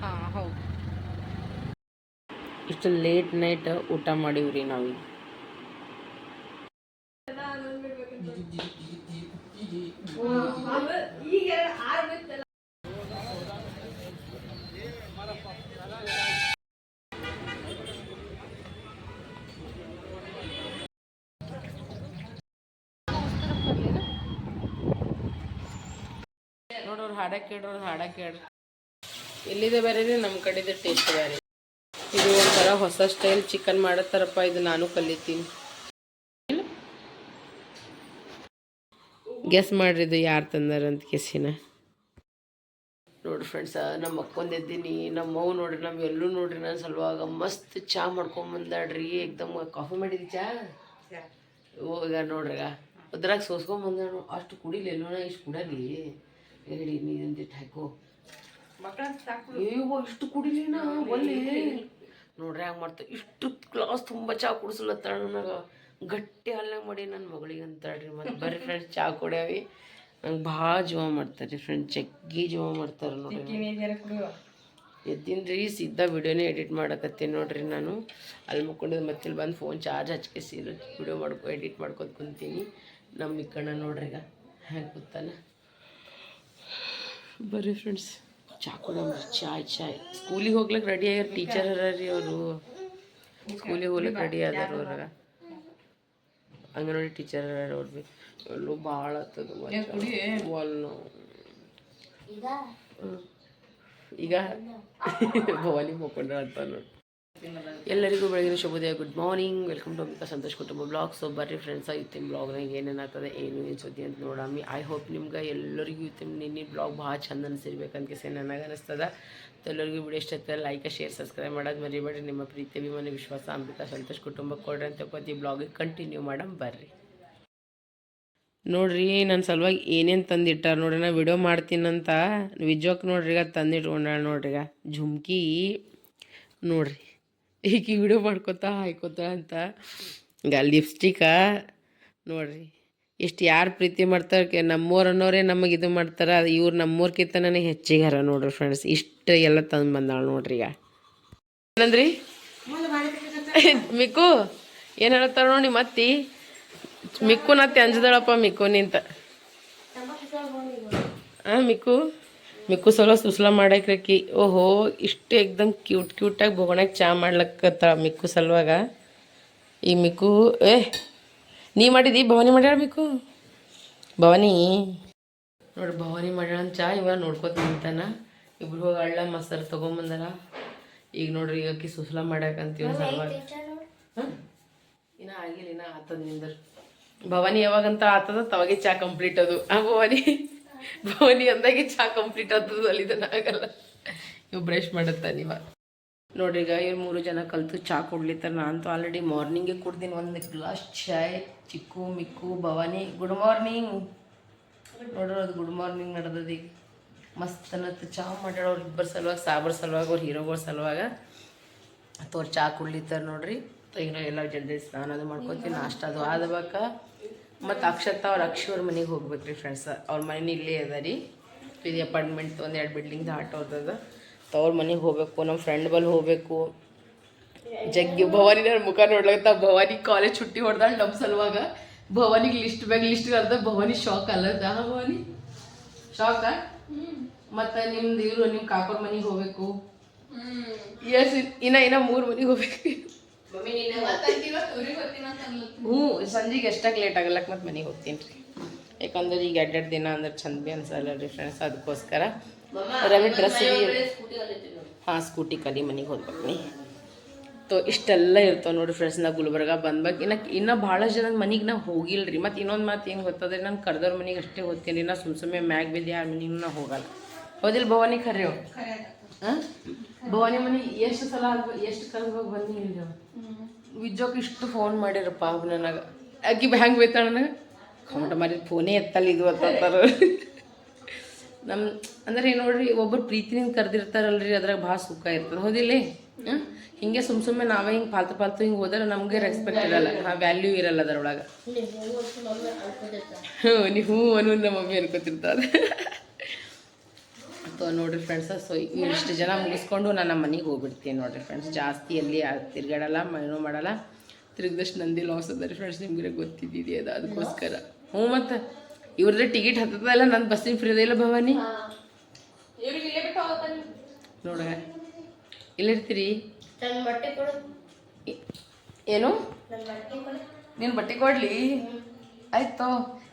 ಹಾಂ ಹೌದು. ಇಷ್ಟು ಲೇಟ್ ನೈಟ್ ಊಟ ಮಾಡೀವ್ರಿ ನಾವೀಗ ನೋಡೋರು ಹಾಡ ಕೇಳ್ರೋರು ಹಾಡ ಕೇಳ್ರಿ ಎಲ್ಲಿದೆ ಬೇರೆ ನಮ್ಮ ಕಡೆದು ಟೇಸ್ಟ್ ಬೇರೆ. ಇದು ಒಂಥರ ಹೊಸ ಸ್ಟೈಲ್ ಚಿಕನ್ ಮಾಡತ್ತಾರಪ್ಪ, ಇದು ನಾನು ಕಲಿತೀನಿ. ಗೆಸ್ ಮಾಡ್ರಿ ಇದು ಯಾರು ತಂದಾರಂತ ಕೆಸಿನ. ನೋಡಿ ಫ್ರೆಂಡ್ಸ್ ನಮ್ಮ ಅಕ್ಕೊಂದು ಎದ್ದೀನಿ ನಮ್ಮ ಅವ್ ನೋಡ್ರಿ ನಮ್ಮ ಎಲ್ಲೂ ನೋಡ್ರಿ ನನ್ನ ಸಲುವಾಗ ಮಸ್ತ್ ಚಾ ಮಾಡ್ಕೊಂಬಂದಾಡ್ರಿ ಏಕ್ದಮ್ ಕಾಫಿ ಮಾಡಿದಿ ಚಾ? ಹೋಗ ಈಗ ನೋಡ್ರಿ ಅದ್ರಾಗ ಅದ್ರಾಗ ಸೋಸ್ಕೊಂಬಂದಾಡು ಅಷ್ಟು ಕುಡಿಲಿ ಎಲ್ಲೋ ಇಷ್ಟು ಕುಡಲಿ. ಹೇಳಿ ನೀನಂದಿಟ್ಟು ಹಾಕೋ. ಅಯ್ಯೋ ಇಷ್ಟು ಕುಡಿಲಿನ ಒಲ್ಲಿ ನೋಡ್ರಿ ಹಂಗೆ ಮಾಡ್ತಾ ಇಷ್ಟು ಕ್ಲಾಸ್ ತುಂಬ ಚಾ ಕುಡಿಸ್ಲತ್ತಾಳ ನನಗೆ ಗಟ್ಟಿ ಹಾಲ್ನಾಗ ಮಾಡಿ ನನ್ನ ಮಗಳಿಗೆ ಅಂತಾಳ್ರಿ ಮತ್ತು ಬರ್ರಿ ಫ್ರೆಂಡ್ಸ್ ಚಾ ಕುಡಿಯಾವಿ. ನಂಗೆ ಭಾಳ ಜೀವ ಮಾಡ್ತಾರೆ ಫ್ರೆಂಡ್ ಜಗ್ಗಿ ಜೀವ ಮಾಡ್ತಾರೆ ನೋಡ್ರಿ ಎದ್ದಿನ ರೀ ಸಿದ್ಧ ವಿಡಿಯೋನೇ ಎಡಿಟ್ ಮಾಡಕತ್ತೀನಿ ನೋಡ್ರಿ ನಾನು. ಅಲ್ಲಿ ಮುಕ್ಕೊಂಡಿದ್ದು ಮತ್ತೆ ಬಂದು ಫೋನ್ ಚಾರ್ಜ್ ಹಚ್ಕೆ ಸೀರೆ ವಿಡಿಯೋ ಮಾಡ್ಕೊ ಎಡಿಟ್ ಮಾಡ್ಕೊತ ಕುಂತೀನಿ. ನಮ್ಮ ಇಕ್ಕಣ್ಣ ನೋಡ್ರಿ ಈಗ. ಹೆಂಗೆ ಕೂತಾನೆ? ಬರ್ರಿ ಫ್ರೆಂಡ್ಸ್ ಚಾ ಕೊಡಂಬ್ರಿ ಚಾಯ್ ಚಾಯ್. ಸ್ಕೂಲಿಗೆ ಹೋಗ್ಲಿಕ್ಕೆ ರೆಡಿ ಆಗ್ಯಾರ ಟೀಚರ್ ಅರ ಅವರು. ಸ್ಕೂಲಿಗೆ ಹೋಗ್ಲಿಕ್ಕೆ ರೆಡಿ ಆದಾರ ಅವ್ರಾಗ ಅಂಗನವಾಡಿ ಟೀಚರ್ ಅರ ಅವ್ರು ಭೀ ಎಲ್ಲೂ ಭಾಳ ಆತದ ಒಲ್ಲು ಈಗ? ಭವಾನಿ ಮುಖಂಡ ಅಂತ ನೋಡಿ ಎಲ್ಲರಿಗೂ ಬೆಳಗಿನ ಶುಭೋದಯ good morning welcome to Ambika Santosh ಕುಟುಂಬ ಬ್ಲಾಗ್ ಸೊ ಬರ್ರಿ ಫ್ರೆಂಡ್ಸ್ ಇವತ್ತಿನ ಬ್ಲಾಗ್ನಾಗ ಏನೇನಾಗ್ತದೆ, ಏನು ಏನು ಸುದ್ದಿ ಅಂತ ನೋಡಮ್ಮಿ ಐ ಹೋಪ್ ನಿಮ್ಗೆ ಎಲ್ಲರಿಗೂ ಇವತ್ತಿನ ನಿನ್ನೆ ಬ್ಲಾಗ್ ಭಾಳ ಚಂದ ಅನಿಸಿರ್ಬೇಕಂತ ಕೇಸಿ ನನಗೆ ಅನಿಸ್ತದ. ಎಲ್ಲರಿಗೂ ವಿಡಿಯೋ ಇಷ್ಟ ಲೈಕ್ ಶೇರ್ ಸಬ್ಸ್ಕ್ರೈಬ್ ಮಾಡೋದು ಮರಿಬೇಡಿ ನಿಮ್ಮ ಪ್ರೀತಿ, ಅಭಿಮಾನ, ವಿಶ್ವಾಸ ಅಂಬಿಕಾ ಸಂತೋಷ್ ಕುಟುಂಬಕ್ಕೆ ಕೊಡ್ರಿ ಅಂತ ಕೊತ್ತಿ ಬ್ಲಾಗಿಗೆ ಕಂಟಿನ್ಯೂ ಮಾಡಮ್, ಬರ್ರಿ. ನೋಡ್ರಿ ನನ್ನ ಸಲುವಾಗಿ ಏನೇನು ತಂದಿಟ್ಟಾರ ನೋಡ್ರಿ, ನಾ ವಿಡಿಯೋ ಮಾಡ್ತೀನಂತ. ವಿಜೋಕ್ ನೋಡ್ರಿ, ಈಗ ತಂದಿಟ್ಕೊಂಡಾಳ ನೋಡ್ರಿ, ಈಗ. ಝುಮ್ಕಿ ನೋಡ್ರಿ. ಈಗ ವಿಡಿಯೋ ಮಾಡ್ಕೊತಾ, ಹಾಯ್ಕೋತ ಅಂತ. ಈಗ ಲಿಪ್ಸ್ಟಿಕ ನೋಡ್ರಿ, ಎಷ್ಟು ಯಾರು ಪ್ರೀತಿ ಮಾಡ್ತಾರೆ ನಮ್ಮೂರು ಅನ್ನೋರೇ ನಮಗೆ ಇದು ಮಾಡ್ತಾರೆ. ಅದು ಇವ್ರು ಹೆಚ್ಚಿಗೆ ಹರ ನೋಡ್ರಿ ಫ್ರೆಂಡ್ಸ್ ಇಷ್ಟು ಎಲ್ಲ ತಂದು ಬಂದಾಳ ನೋಡ್ರಿ ಈಗ. ಏನಂದ್ರಿ? ಮಿಕ್ಕು, ಏನು ಹೇಳ್ತಾರ ನೋಡಿ ಮತ್ತಿ. ಮಿಕ್ಕು ನತ್ತಿ ಅಂಜದಳಪ್ಪ ಮಿಕ್ಕು ನಿಂತ. ಹಾಂ ಮಿಕ್ಕು. ಮಿಕ್ಕು ಸಲ ಸುಸ್ಲ ಮಾಡಕ್ರಕ್ಕಿ ಓಹೋ ಇಷ್ಟು ಎಕ್ದಮ್ ಕ್ಯೂಟ್ ಕ್ಯೂಟಾಗಿ ಬೋಗಣ್ಯಾಗ ಚಾ ಮಾಡ್ಲಕ್ಕತ್ತ ಮಿಕ್ಕು ಸಲುವಾಗ. ಈ ಮಿಕ್ಕು ಏ ನೀ ಮಾಡಿದಿ ಭವಾನಿ ಮಾಡ್ಯಾಳ ಮಿಕ್ಕು? ಭವಾನಿ. ನೋಡಿ ಭವಾನಿ ಮಾಡ್ಯಾಳ ಚಾ ಇವಾಗ ನೋಡ್ಕೊತ ನಿಂತಾನ. ಇಬ್ರು ಹೋಗಿ ಅಳ್ಳ ಮಸಾಲೆ ತೊಗೊಂಬಂದಾರ. ಈಗ ನೋಡ್ರಿ ಈಗ ಅಕ್ಕಿ ಸುಸ್ಲ ಮಾಡ್ಯಾಕಂತೀವಿ ಸಲುವಾಗಿ. ಹಾಂ ಇನ್ನ ಆಗಿಲ್ಲ ಇನ್ನ ಆತದ ನಿಂದ್ರ. ಭವಾನಿ ಯಾವಾಗಂತ ಆತದ ತವಾಗೆ ಚಾ ಕಂಪ್ಲೀಟ್ ಅದು. ಆ ಭವಾನಿ. ಭವಾನಿ ಅಂದಾಗೆ ಚಾ ಕಂಪ್ಲೀಟ್ ಆಗ್ತದ ಅಲ್ಲಿ ಆಗಲ್ಲ. ನೀವು ಬ್ರಷ್ ಮಾಡುತ್ತ ನೀವ? ನೋಡ್ರಿ ಈಗ ಇವ್ರು ಮೂರು ಜನ ಕಲ್ತು ಚಾ ಕೊಡ್ಲಿತ್ತಾರ ನಾನಂತೂ ಆಲ್ರೆಡಿ ಮಾರ್ನಿಂಗೇ ಕುಡ್ದೀನಿ ಒಂದು ಗ್ಲಾಸ್ ಚಾಯ್, ಚಿಕ್ಕು, ಮಿಕ್ಕು, ಭವಾನಿ ಗುಡ್ ಮಾರ್ನಿಂಗ್ ನೋಡ್ರಿ ಅದು ಗುಡ್ ಮಾರ್ನಿಂಗ್ ನಡೆದದ ಈಗ. ಮಸ್ತ್ ಅನ್ನತ್ತ ಚಾ ಮಾಡ್ಯಾಳ ಅವ್ರ ಇಬ್ಬರ ಸಲುವಾಗ, ಸಾಬ್ರ ಸಲುವಾಗ, ಅವ್ರ ಹೀರೋಗಳ ಸಲುವಾಗ. ತೋರ್ ಚಾ ಕುಡ್ಲಿತ್ತಾರ ನೋಡ್ರಿ. ಈಗ ಎಲ್ಲ ಜಲ್ದಿ ಸ್ನಾನ ಅದು ಮಾಡ್ಕೊತೀನಿ ನಾಷ್ಟ ಅದು ಆದ ಬಳಿಕ ಮತ್ತು ಅಕ್ಷತ ಅವ್ರ ಅಕ್ಷವ್ರ ಮನೆಗೆ ಹೋಗ್ಬೇಕ್ರಿ ಫ್ರೆಂಡ್ಸ್ ಅವ್ರ ಮನೆ ಇಲ್ಲೇ ಅದ ರೀ. ಇದು ಅಪಾರ್ಟ್ಮೆಂಟ್ ಒಂದು ಎರಡು ಬಿಲ್ಡಿಂಗ್ದು ಆಟೋದದ ಅವ್ರ ಮನೆಗೆ ಹೋಗ್ಬೇಕು ನಮ್ಮ ಫ್ರೆಂಡ್ ಬಲ್ಲಿ ಹೋಗ್ಬೇಕು. ಜಗ್ಗಿ ಭವಾನಿ ನನ್ನ ಮುಖ ನೋಡ್ಲಾಗ್ತ ಭವಾನಿ ಕಾಲೇಜ್ ಚುಟ್ಟಿ ಹೊಡೆದಾಳ ನಮ್ಮ ಸಲುವಾಗ. ಭವಾನಿಗೆ ಲಿಸ್ಟ್ ಬ್ಯಾಗ್ ಲಿಸ್ಟ್ ಅರ್ಧ ಭವಾನಿ ಶಾಕ್ ಅಲ್ಲದ. ಭವಾನಿ? ಶಾಕ ಮತ್ತು ನಿಮ್ದು ಇವರು ನಿಮ್ಮ ಕಾಕೋರ್ ಮನೆಗೆ ಹೋಗ್ಬೇಕು. ಎಸ್ ಇನ್ನ ಇನ್ನ ಮೂರು ಮನೆಗೆ ಹೋಗ್ಬೇಕು. ಹ್ಞೂ ಸಂಜೆಗೆ ಎಷ್ಟಾಗ ಲೇಟ್ ಆಗಲ್ಲಕ್ಕೆ ಮತ್ತೆ ಮನೆಗೆ ಹೋಗ್ತೀನಿ ರೀ. ಯಾಕಂದ್ರೆ ಈಗ ಎರಡೆರಡು ದಿನ ಅಂದ್ರೆ ಚಂದ ಭೀ ಅನ್ಸಲ್ಲ ರೀ ಫ್ರೆಂಡ್ಸ್ ಅದಕ್ಕೋಸ್ಕರ ರವಿ ಡ್ರೆಸ್ ಹಾಂ ಸ್ಕೂಟಿ ಕಲಿ ಮನೆಗೆ ಹೋಗ್ಬೇಕು ನೀ. ತೋ ಇಷ್ಟೆಲ್ಲ ಇರ್ತಾವೆ ನೋಡಿ ಫ್ರೆಂಡ್ಸ್ ನಾ ಗುಲ್ಬರ್ಗ ಬಂದ್ಬೇಕು. ಇನ್ನು ಇನ್ನೂ ಭಾಳ ಜನ ಮನೆಗೆ ನಾ ಹೋಗಿಲ್ಲ ರೀ ಮತ್ತು ಇನ್ನೊಂದು ಮಾತು ಏನು ಗೊತ್ತದ ನಾನು ಕರೆದವ್ರ ಮನೆಗೆ ಅಷ್ಟೇ ಹೋಗ್ತೀನಿ ರೀ. ನಾ ಸುಮ್ಮ ಸುಮ್ಮನೆ ಮ್ಯಾಗ ಬಿದ್ದು ಯಾರ ಮನೆಗೂ ನಾ ಹೋಗಲ್ಲ. ಹೌದಿಲ್ಲ ಭವಾನಿ ಖರ್ರಿ ಹಾಂ ಭವಾನಿ ಮನೆ ಎಷ್ಟು ಸಲ ಆಗ್ಬೇಕು ಎಷ್ಟು ಕರ್ಗೋಗಿ ಹೋಗಿ ರೀ ವಿಜ್ಜೋಕ್ ವಿಜೋಕ್ ಇಷ್ಟು ಫೋನ್ ಮಾಡಿರಪ್ಪ ಅವ್ ನನಗೆ. ಅಕ್ಕಿ ಹೆಂಗೆ ಬೈತಾಳ ನನಗೆ? ಕಮಟ ಮಾಡಿ ಫೋನೇ ಎತ್ತಲ್ಲ ಇದು ಅಂತಾರ. ನಮ್ಮ ಅಂದ್ರೆ ಏನು ನೋಡ್ರಿ ಒಬ್ಬರು ಪ್ರೀತಿನಿಂದ ಕರ್ದಿರ್ತಾರಲ್ರಿ ಅದ್ರಾಗ ಭಾಳ ಸುಖ ಇರ್ತದೆ. ಹೌದಿಲ್ಲ? ಹಿಂಗೆ ಸುಮ್ ಸುಮ್ಮನೆ ನಾವೇ ಹಿಂಗೆ ಪಾಲ್ತು ಪಾಲ್ತು ಹಿಂಗೆ ಹೋದ್ರೆ ನಮಗೆ ರೆಸ್ಪೆಕ್ಟ್ ಇರಲ್ಲ. ಹಾಂ ವ್ಯಾಲ್ಯೂ ಇರಲ್ಲ ಅದರೊಳಗೆ. ಹ್ಞೂ ನೀವು ಹ್ಞೂ ಅನ್ನು ನಮ್ಮ ಮಮ್ಮಿ ಅನ್ಕೋತಿರ್ತಾರೆ ಸೊ ನೋಡಿರಿ ಫ್ರೆಂಡ್ಸ ಸೊ ಇಷ್ಟು ಜನ ಮುಗಿಸ್ಕೊಂಡು ನಾನು ನಮ್ಮ ಮನೆಗೆ ಹೋಗ್ಬಿಡ್ತೀನಿ ನೋಡಿರಿ ಫ್ರೆಂಡ್ಸ್ ಜಾಸ್ತಿ ಅಲ್ಲಿ ತಿರ್ಗಾಡಲ್ಲ ಏನೂ ಮಾಡಲ್ಲ. ತಿರುಗಿದಷ್ಟು ನಂದಿ ಲಾಸ್ ಅದ ರೀ ಫ್ರೆಂಡ್ಸ್ ನಿಮ್ಗೆ ಗೊತ್ತಿದ್ದಿದೆ ಅದು ಅದಕ್ಕೋಸ್ಕರ. ಹ್ಞೂ ಮತ್ತು ಇವ್ರದ್ದು ಟಿಕೆಟ್ ಹತ್ತದಲ್ಲ ನನ್ನ ಬಸ್ಸಿನ ಫ್ರೀ ಇಲ್ಲ ಭವಾನಿ? ನೋಡ ಇಲ್ಲಿರ್ತೀರಿ ಏನು? ನೀನು ಬಟ್ಟೆ ಕೊಡ್ಲಿ? ಆಯ್ತು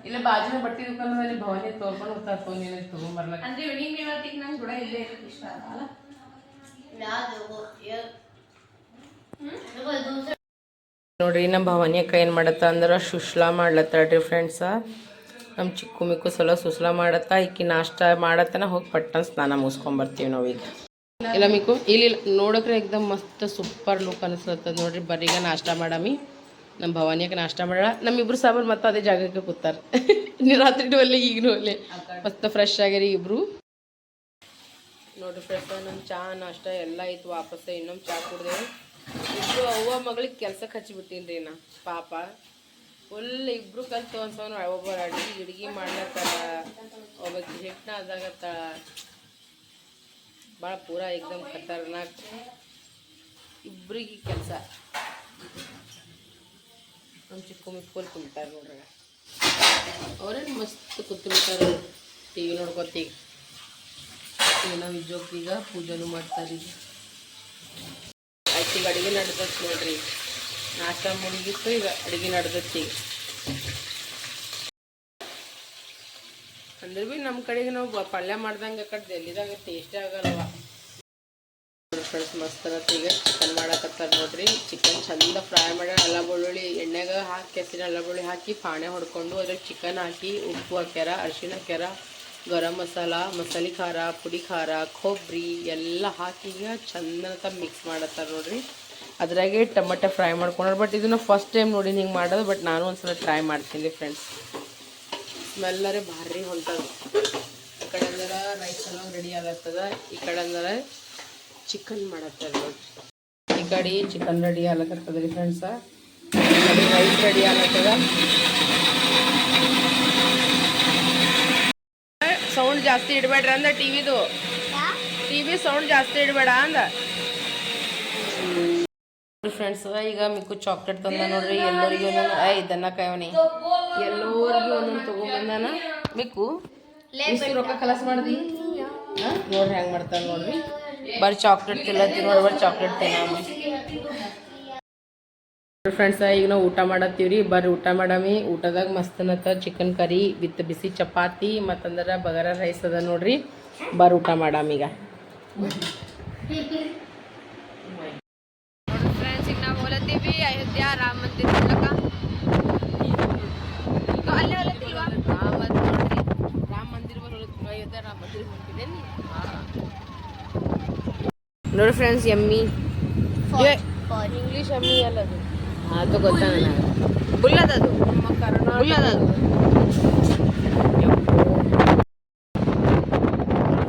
ಇಲ್ಲ ಬಾಜಿನ ಬಟ್ಟೆ ದುಕಾನದಲ್ಲಿ ಭವಾನಿ ತೋರ್ಕೊಂಡು ಹೋಗ್ತಾರೆ ಫೋನ್ ಏನಾದ್ರು ತೊಗೊಂಬರ್ಲಕ್ಕ ಅಂದ್ರೆ ನೀವು ಇವತ್ತಿಗೆ ನಂಗೆ ಕೂಡ ಇಲ್ಲೇ ಇರೋದು ಇಷ್ಟ ಅಲ್ಲ? ನೋಡ್ರಿ ನಮ್ಮ ಭವಾನಿ ಅಕ್ಕ ಏನು ಮಾಡತ್ತ ಅಂದ್ರೆ ಸುಶ್ಲಾ ಮಾಡ್ಲತ್ತಾಳ್ರಿ ಫ್ರೆಂಡ್ಸ ನಮ್ಮ ಚಿಕ್ಕು ಮಿಕ್ಕು ಸಲ ಸುಸ್ಲಾ ಮಾಡತ್ತ ಇಕ್ಕಿ ನಾಷ್ಟ ಮಾಡತ್ತನ ಹೋಗಿ ಪಟ್ಟನ್ ಸ್ನಾನ ಮುಗಿಸ್ಕೊಂಬರ್ತೀವಿ ನಾವೀಗ ಇಲ್ಲ ಮಿಕ್ಕು ಇಲ್ಲಿ ಇಲ್ಲ, ನೋಡಕ್ರೆ ಎಕ್ದಮ್ ಮಸ್ತ್ ಸೂಪರ್ ಲುಕ್ ಅನಿಸ್ಲತ್ತದ ನೋಡ್ರಿ ಬರೀಗ ನಾಷ್ಟ ಮಾಡಮಿ. ನಮ್ಮ ಭವಾನಿಯಾಗ ನಾಷ್ಟ ಮಾಡ ನಮ್ಮಿಬ್ರು ಸಾಬರ್ ಮತ್ತೆ ಅದೇ ಜಾಗಕ್ಕೆ ಕೂತಾರ. ರಾತ್ರಿ ಒಲ್ಲೆ ಈಗಲೂ ಅಲ್ಲೇ. ಮಸ್ತ್ ಫ್ರೆಶ್ ಆಗ್ಯಾರಿ ಇಬ್ರು. ನೋಡ್ರಿ ಫ್ರೆಶ್ ನಮ್ಮ ಚಾ ನಾಷ್ಟ ಎಲ್ಲ ಆಯ್ತು, ವಾಪಸ್ ಇನ್ನೊಂದು ಚಾ ಕುಡ್ದೇವು. ಇಬ್ರು ಅವ್ವ ಮಗಳಿಗೆ ಕೆಲ್ಸಕ್ಕೆ ಹಚ್ಚಿಬಿಟ್ಟಿನಿ ರೀ ನಾ ಪಾಪ. ಫುಲ್ ಇಬ್ರು ಕಲ್ತು ಅನ್ಸೋನು ಒಬ್ಬರು ಅಡುಗೆ ಗಿಡ್ಗಿ ಮಾಡ್ಲತ್ತಾಳ. ಹೆಟ್ನ ಹಿಟ್ಟನ ಅದಾಗತ್ತಾಳ ಭಾಳ ಪೂರ ಏಕ್ದಮ್ ಖತರ್ನಾಕ್. ಇಬ್ರಿಗೆ ಕೆಲಸ. ನಮ್ಮ ಚಿಕ್ಕ ಮಿಕ್ಕೂಲ್ ಕುಂತಾರೆ ನೋಡ್ರಿ. ಅವರೇನು ಮಸ್ತ್ ಕೂತು ಬಿಟ್ಟಾರ ಟಿ ವಿ ನೋಡ್ಕೊತೀಗ ನಾವು ಇಜ್ಜೋಗ್ತೀಗ ಪೂಜೆನೂ ಮಾಡ್ತಾರೆ ಆಯ್ತು ಈಗ ಅಡುಗೆ ನಡ್ದತ್ ನೋಡ್ರಿ. ನಾಷ್ಟ ಮುಳುಗಿತ್ತು ಈಗ ಅಡುಗೆ ನಡ್ದತ್ ಈಗ. ಅಂದ್ರೆ ಭೀ ನಮ್ಮ ಕಡೆಗೆ ನಾವು ಪಲ್ಯ ಮಾಡ್ದಂಗೆ ಕಟ್ ಕಡೆ ಡೆಲ್ಲಿದಾಗ ಟೇಸ್ಟೇ ಆಗಲ್ಲವ ಫ್ರೆಂಡ್ಸ್ ಮಸ್ತ್ ಈಗ ಚಿಕನ್ ಮಾಡಕತ್ತಾರ ನೋಡ್ರಿ. ಚಿಕನ್ ಚಂದ ಫ್ರೈ ಮಾಡಿ ಅಲ್ಲ ಬೆಳ್ಳುಳ್ಳಿ ಎಣ್ಣೆಗೆ ಹಾಕಿ ಕೆಸಿನ ಅಲ್ಲ ಬೆಳ್ಳುಳ್ಳಿ ಹಾಕಿ, ಪಾಣೆ ಹೊಡ್ಕೊಂಡು ಅದ್ರಾಗ ಚಿಕನ್ ಹಾಕಿ, ಉಪ್ಪು ಹಾಕ್ಯಾರ, ಅರಿಶಿಣ ಹಾಕ್ಯಾರ, ಗರಂ ಮಸಾಲ, ಮಸಾಲೆ ಖಾರ, ಪುಡಿ ಖಾರ ಕೊಬ್ಬರಿ ಎಲ್ಲ ಹಾಕಿ ಈಗ ಚಂದನತ ಮಿಕ್ಸ್ ಮಾಡತ್ತಾರ ನೋಡ್ರಿ. ಅದ್ರಾಗೆ ಟೊಮೆಟೊ ಫ್ರೈ ಮಾಡ್ಕೊಂಡ್ರೆ ಬಟ್ ಇದನ್ನ ಫಸ್ಟ್ ಟೈಮ್ ನೋಡಿ ಹಿಂಗೆ ಮಾಡೋದು ಬಟ್ ನಾನು ಒಂದ್ಸಲ ಟ್ರೈ ಮಾಡ್ತೀನಿ ಫ್ರೆಂಡ್ಸ್ ಸ್ಮೆಲ್ಲರೇ ಭಾರಿ ಹೊಂಟದ. ಈ ಕಡೆ ಅಂದ್ರೆ ರೈಸ್ ಎಲ್ಲ ರೆಡಿ ಆಗತ್ತದ. ಈ ಕಡೆ ಅಂದ್ರೆ ಚಿಕನ್ ಮಾಡತ್ತದ ಕಡಿ ಈ ಕಡೆ ಚಿಕನ್ ರೆಡಿ ಆಗ್ಲತ್ತದ ರೀ ಫ್ರೆಂಡ್ಸ ರೈಸ್ ರೆಡಿ ಆಗ್ಲತ್ತದ ಸೌಂಡ್ ಜಾಸ್ತಿ ಇಡಬೇಡ್ರಿ ಅಂದ ಟಿವಿದು. ಟಿವಿ ಸೌಂಡ್ ಜಾಸ್ತಿ ಇಡಬೇಡ ಅಂದ. ಫ್ರೆಂಡ್ಸ್ ಈಗ ಮಿಕ್ಕು ಚಾಕ್ಲೇಟ್ ತಂದ ನೋಡ್ರಿ ಎಲ್ಲರಿಗೂ ಒಂದೊಂದು ಐ ದನ್ನ ಕಾಯವನಿ. ಎಲ್ಲರಿಗೂ ಒಂದೊಂದು ತಗೊಂಬಂದಾನ ಮಿಕ್ಕು ರೊಕ್ಕ ಕಲಸ್ ಮಾಡ್ದಿ? ಹಾ? ನೋಡ್ರಿ ಹೆಂಗ್ ಮಾಡ್ತಾನ ನೋಡ್ರಿ. ಬರ್ರಿ ಚಾಕ್ಲೇಟ್ ತಿನ್ನತ್ತೀವಿ ನೋಡಿ ಬರ್ರಿ ಚಾಕ್ಲೇಟ್ ತಿನ್ನ ಫ್ರೆಂಡ್ಸ್ ಈಗ ನಾವು ಊಟ ಮಾಡತ್ತೀವ್ರಿ. ಬರ್ರಿ ಊಟ ಮಾಡಮಿ. ಊಟದಾಗ ಮಸ್ತ್ ಅನ್ನತ್ತ ಚಿಕನ್ ಕರಿ ವಿತ್ ಬಿಸಿ ಚಪಾತಿ ಮತ್ತಂದ್ರೆ ಬಗರ ರೈಸ್ ಅದ ನೋಡ್ರಿ. ಬರ್ರಿ ಊಟ ಮಾಡಮೀಗ ಈಗ. ಫ್ರೆಂಡ್ಸ್ ಈಗ ನಾವು ಹೊಲತ್ತೀವಿ. ಅಯೋಧ್ಯ ರಾಮ ಮಂದಿರ ಮೂಲಕ. ಅಲ್ಲೇ ರಾಮ ಮಂದಿರ ಅಯೋಧ್ಯ ರಾಮ ಮಂದಿರ ಹೊಂಟಿದ್ದೇನೆ ನೋಡಿ ಫ್ರೆಂಡ್ಸ್ ಎಮ್ಮಿ ಇಂಗ್ಲೀಷ್ ಎಮ್ಮಿ ಅಲ್ಲದು ಅದು. ಗೊತ್ತ ನನಗೆ ಬುಲ್ಲದದು ಬುಲ್ಲದದು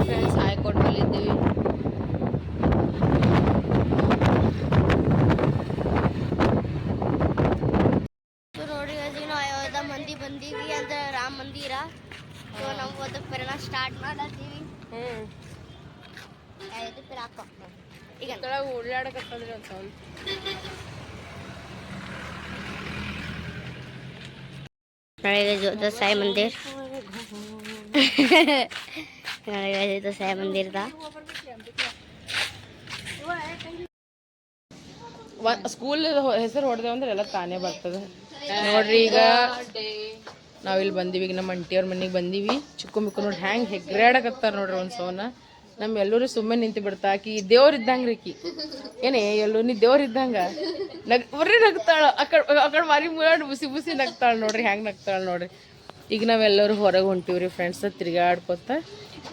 ಫ್ರೆಂಡ್ಸ್ ಹೈಕೋರ್ಟಲ್ಲಿ ಇದ್ದೀವಿ ಸೊ ನೋಡಿ ಈಗ ನಾವು ಅಯೋಧ್ಯ ಮಂದಿ ಬಂದೀವಿ ಅಂದ್ರೆ ರಾಮ ಮಂದಿರ. ಸೊ ನಾವು ಅದಕ್ಕೆ ಪರ್ಣ ಸ್ಟಾರ್ಟ್ ಮಾಡತ್ತೀವಿ. ಪರ ಹಾಕೋ ಈಗ ಕೆಳಗೆ ಓಡಾಡಕತ್ತಂದ್ರೆ ಒಂದು ನಾಳೆ ಇದು ಸಾಯಿ ಮಂದಿರ್. ನಾಳೆ ಇದು ಸಾಯಿ ಮಂದಿರ್ದ? ಸ್ಕೂಲ್ ಹೆಸರು ಹೊಡೆದೇವು ಅಂದ್ರೆ ಎಲ್ಲ ತಾನೇ ಬರ್ತದೆ. ನೋಡ್ರಿ ಈಗ ನಾವಿಲ್ಲಿ ಬಂದೀವಿ, ಈಗ ನಮ್ಮ ಅಂಟಿಯವ್ರ ಮನೆಗೆ ಬಂದೀವಿ. ಚಿಕ್ಕ ಮಿಕ್ಕ ನೋಡಿ ಹ್ಯಾಂಗೆ ಹೆಗ್ರಾಡಕತ್ತಾರ ನೋಡ್ರಿ ಒಂದು ಸೋನ ನಮ್ಮ ಎಲ್ಲರೂ ಸುಮ್ಮನೆ ನಿಂತು ಬಿಡ್ತಾ ಆಕಿ ದೇವ್ರ ಇದ್ದಂಗೆ ರೀ ಆಕಿ ಏನೇ, ಎಲ್ಲೂ ನೀ ದೇವ್ರ ಇದ್ದಂಗ? ನಗ್ ಬರ್ರಿ ನಗ್ತಾಳ ಅಕಡೆ ಅಕಡೆ ಮಾರಿ ಮುಳಾಡ್ ಬುಸಿ ಬುಸಿ ನಗ್ತಾಳ ನೋಡ್ರಿ, ಹ್ಯಾಂಗೆ ನಗ್ತಾಳ ನೋಡ್ರಿ. ಈಗ ನಾವೆಲ್ಲರೂ ಹೊರಗೆ ಹೊಂಟಿವ್ರಿ ಫ್ರೆಂಡ್ಸ್ ತಿರ್ಗಾಡ್ಕೊತ,